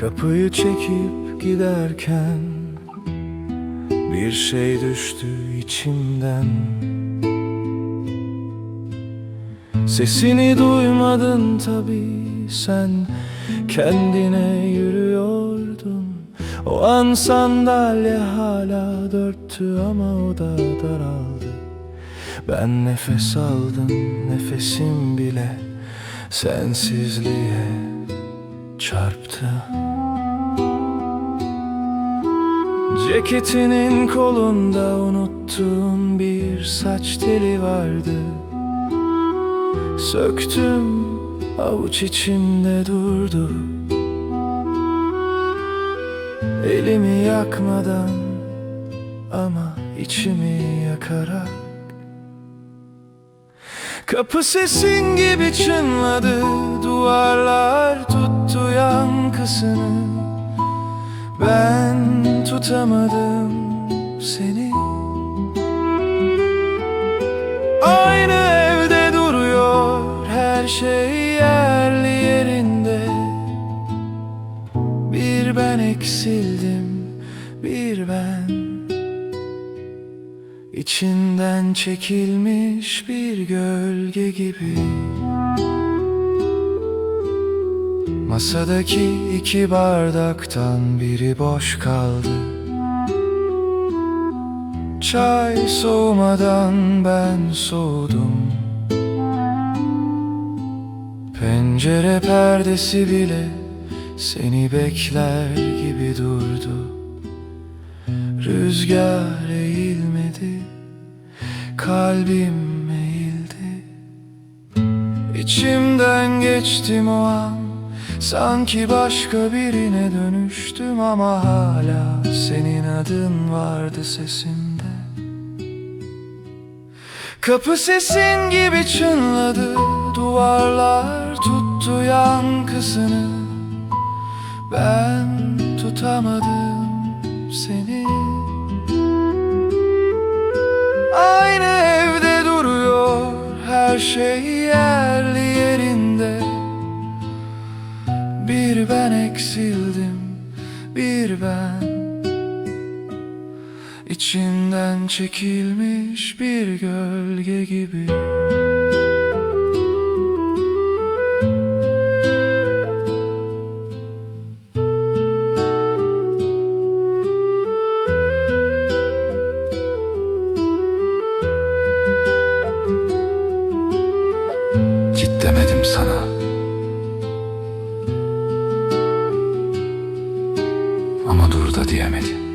Kapıyı çekip giderken Bir şey düştü içimden. Sesini duymadın tabii sen Kendine yürüyordun. O an sandalye hala dörttü ama o da daraldı. Ben nefes aldım nefesim bile Sensizliğe çarptı. Ceketinin kolunda unuttuğum bir saç teli vardı. Söktüm avuç içimde durdu. Elimi yakmadan ama içimi yakarak. Kapı sesin gibi çınladı Duvarlar yankısını Ben tutamadım seni. Aynı evde duruyor her şey yerli yerinde. Bir ben eksildim bir ben. İçinden çekilmiş bir gölge gibi Masadaki iki bardaktan biri boş kaldı. Çay soğumadan ben soğudum. Pencere perdesi bile seni bekler gibi durdu. Rüzgar eğilmedi Kalbim eğildi. İçimden geçtim o an Sanki başka birine dönüştüm ama hala senin adın vardı sesimde. Kapı sesin gibi çınladı Duvarlar tuttu yankısını. Ben tutamadım seni. Aynı evde duruyor her şey yerli Bir ben eksildim bir ben. İçinden çekilmiş bir gölge gibi. Git demedim sana da diyemedim